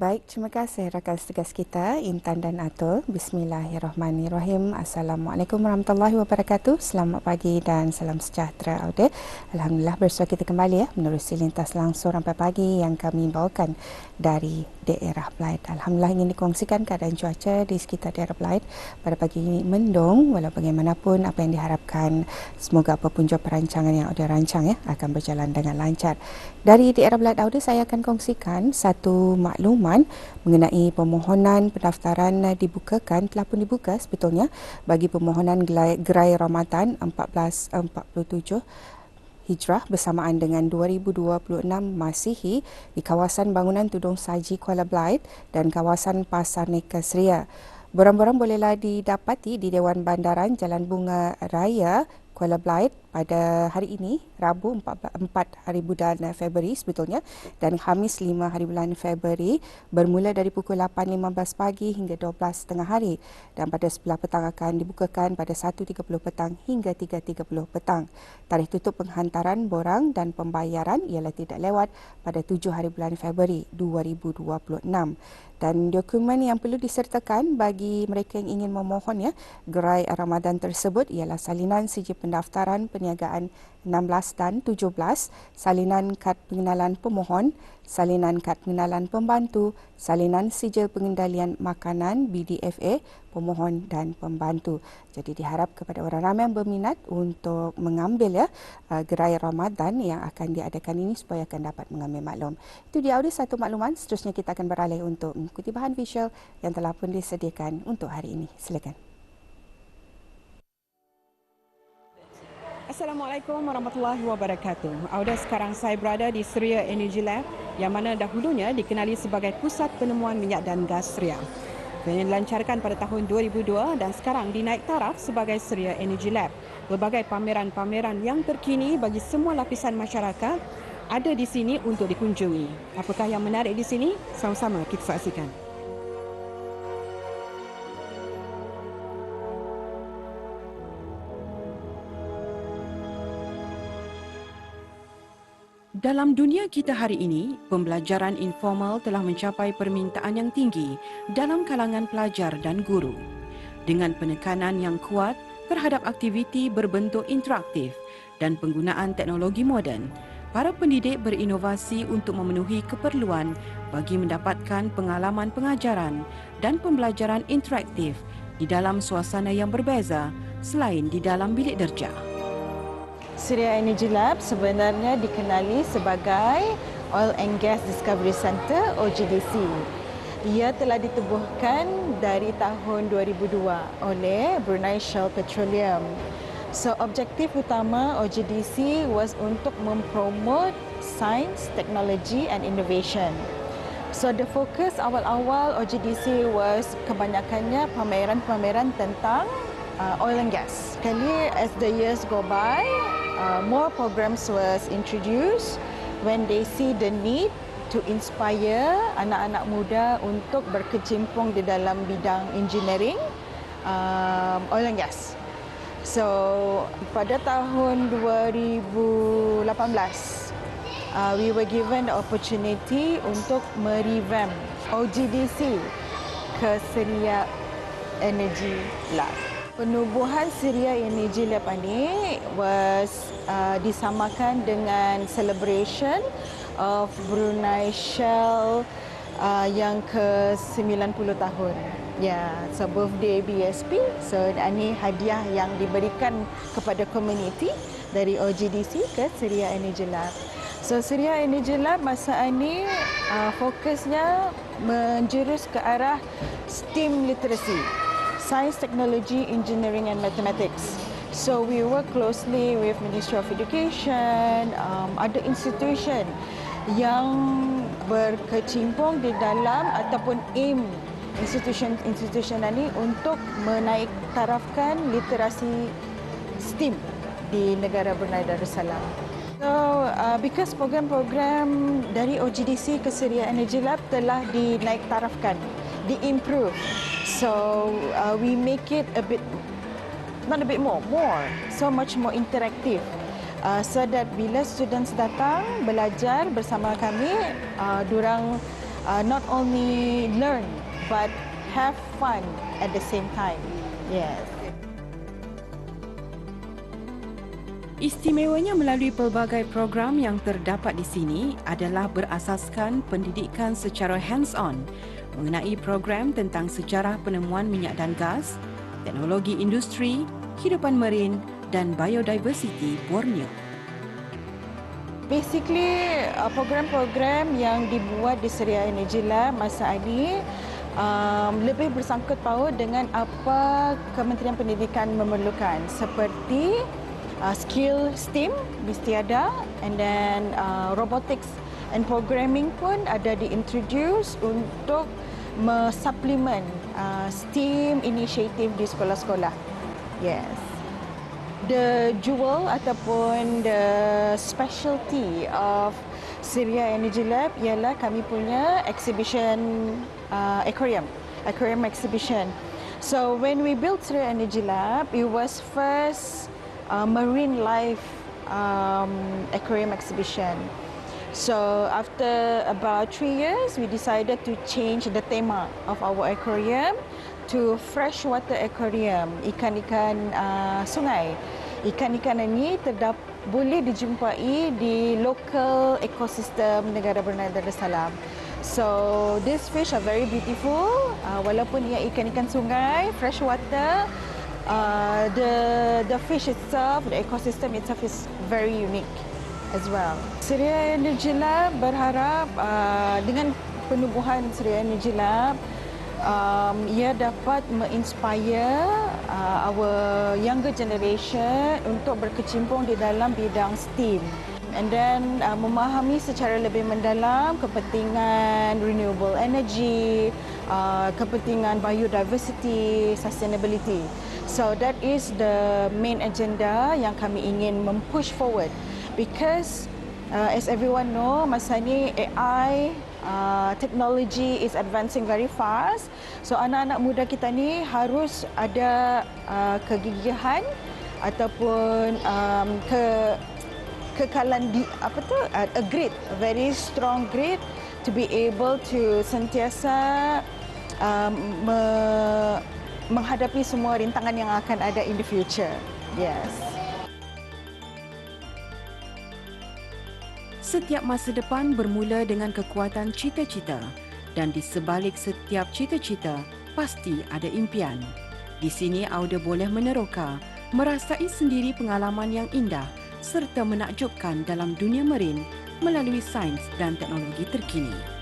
Baik, terima kasih rakan segas kita Intan dan Atul. Bismillahirrahmanirrahim. Assalamualaikum warahmatullahi wabarakatuh. Selamat pagi dan salam sejahtera Aude. Alhamdulillah bersua kita kembali ya menerusi lintas langsung sampai pagi yang kami bawakan dari daerah Blythe. Alhamdulillah ingin dikongsikan keadaan cuaca di sekitar daerah Blythe pada pagi ini mendung walau bagaimanapun apa yang diharapkan semoga apapun jua perancangan yang ada rancang ya akan berjalan dengan lancar. Dari daerah Blythe Aude saya akan kongsikan satu makluman mengenai permohonan pendaftaran dibukakan telah pun dibuka sebetulnya bagi permohonan gerai Ramadan 1447 Hijrah bersamaan dengan 2026 Masihi di kawasan bangunan Tudung Saji Kuala Blythe dan kawasan Pasar Nekas Ria. Borang-borang bolehlah didapati di Dewan Bandaran Jalan Bunga Raya Kuala Blythe pada hari ini, Rabu 4, 4 hari bulan Februari sebetulnya dan Khamis 5 hari bulan Februari bermula dari pukul 8.15 pagi hingga 12 tengah hari dan pada sebelah petang akan dibukakan pada 1.30 petang hingga 3.30 petang. Tarikh tutup penghantaran borang dan pembayaran ialah tidak lewat pada 7 hari bulan Februari 2026 dan dokumen yang perlu disertakan bagi mereka yang ingin memohon ya gerai Ramadan tersebut ialah salinan sijil pendaftaran perniagaan 16 dan 17, salinan kad pengenalan pemohon, salinan kad pengenalan pembantu, salinan sijil pengendalian makanan BDFA, pemohon dan pembantu. Jadi diharap kepada orang ramai yang berminat untuk mengambil ya uh, gerai Ramadan yang akan diadakan ini supaya akan dapat mengambil maklum. Itu dia audio satu makluman. Seterusnya kita akan beralih untuk mengikuti bahan visual yang telah pun disediakan untuk hari ini. Silakan. Assalamualaikum warahmatullahi wabarakatuh. Auda sekarang saya berada di Suria Energy Lab yang mana dahulunya dikenali sebagai Pusat Penemuan Minyak dan Gas Suria. Yang dilancarkan pada tahun 2002 dan sekarang dinaik taraf sebagai Suria Energy Lab. Berbagai pameran-pameran yang terkini bagi semua lapisan masyarakat ada di sini untuk dikunjungi. Apakah yang menarik di sini? Sama-sama kita saksikan. Dalam dunia kita hari ini, pembelajaran informal telah mencapai permintaan yang tinggi dalam kalangan pelajar dan guru. Dengan penekanan yang kuat terhadap aktiviti berbentuk interaktif dan penggunaan teknologi moden, para pendidik berinovasi untuk memenuhi keperluan bagi mendapatkan pengalaman pengajaran dan pembelajaran interaktif di dalam suasana yang berbeza selain di dalam bilik derjah. Surya Energy Lab sebenarnya dikenali sebagai Oil and Gas Discovery Center OGDC. Ia telah ditubuhkan dari tahun 2002 oleh Brunei Shell Petroleum. So objektif utama OGDC was untuk mempromot science, technology and innovation. So the focus awal-awal OGDC was kebanyakannya pameran-pameran tentang uh, oil and gas. Kali as the years go by, uh, more programs was introduced when they see the need to inspire anak-anak muda untuk berkecimpung di dalam bidang engineering um, oil and gas. So pada tahun 2018 uh, we were given the opportunity untuk merevamp OGDC ke Seria Energy Lab penubuhan Syria Energy Lab ini was uh, disamakan dengan celebration of Brunei Shell uh, yang ke-90 tahun. Ya, yeah, so birthday BSP. So ini hadiah yang diberikan kepada community dari OGDC ke Syria Energy Lab. So Syria Energy Lab masa ini uh, fokusnya menjurus ke arah STEAM literacy science, technology, engineering and mathematics. So we work closely with Ministry of Education, um, other institution yang berkecimpung di dalam ataupun aim institution-institution ini untuk menaik tarafkan literasi STEAM di negara Brunei Darussalam. So, uh, because program-program dari OGDC ke Syria Energy Lab telah dinaik tarafkan, diimprove. So uh, we make it a bit, not a bit more, more, so much more interactive. uh, so that bila students datang belajar bersama kami, uh, diorang uh, not only learn but have fun at the same time. Yes. Istimewanya melalui pelbagai program yang terdapat di sini adalah berasaskan pendidikan secara hands-on mengenai program tentang sejarah penemuan minyak dan gas, teknologi industri, kehidupan marin dan biodiversity Borneo. Basically, uh, program-program yang dibuat di Seria Energy Lab masa ini um, lebih bersangkut paut dengan apa Kementerian Pendidikan memerlukan seperti uh, skill STEAM mesti ada and then uh, robotics and programming pun ada diintroduce untuk mesuplement uh, STEAM initiative di sekolah-sekolah. Yes. The jewel ataupun the specialty of Syria Energy Lab ialah kami punya exhibition uh, aquarium, aquarium exhibition. So when we built Syria Energy Lab, it was first uh, marine life um, aquarium exhibition. So after about three years, we decided to change the tema of our aquarium to freshwater aquarium, ikan-ikan uh, sungai. Ikan-ikan ini terdapat boleh dijumpai di local ecosystem negara Brunei Darussalam. So these fish are very beautiful. Uh, walaupun ia ikan-ikan sungai, freshwater, uh, the the fish itself, the ecosystem itself is very unique as well. Surya Energy Lab berharap uh, dengan penubuhan Surya Energy Lab, um, ia dapat menginspire uh, our younger generation untuk berkecimpung di dalam bidang STEAM and then uh, memahami secara lebih mendalam kepentingan renewable energy, uh, kepentingan biodiversity, sustainability. So that is the main agenda yang kami ingin mempush forward because uh, as everyone know masa ni AI uh, technology is advancing very fast. So anak-anak muda kita ni harus ada uh, kegigihan ataupun um, ke kekalan di apa tu uh, a grit a very strong grit to be able to sentiasa um, me, menghadapi semua rintangan yang akan ada in the future. Yes. Setiap masa depan bermula dengan kekuatan cita-cita dan di sebalik setiap cita-cita pasti ada impian. Di sini Auda boleh meneroka, merasai sendiri pengalaman yang indah serta menakjubkan dalam dunia marin melalui sains dan teknologi terkini.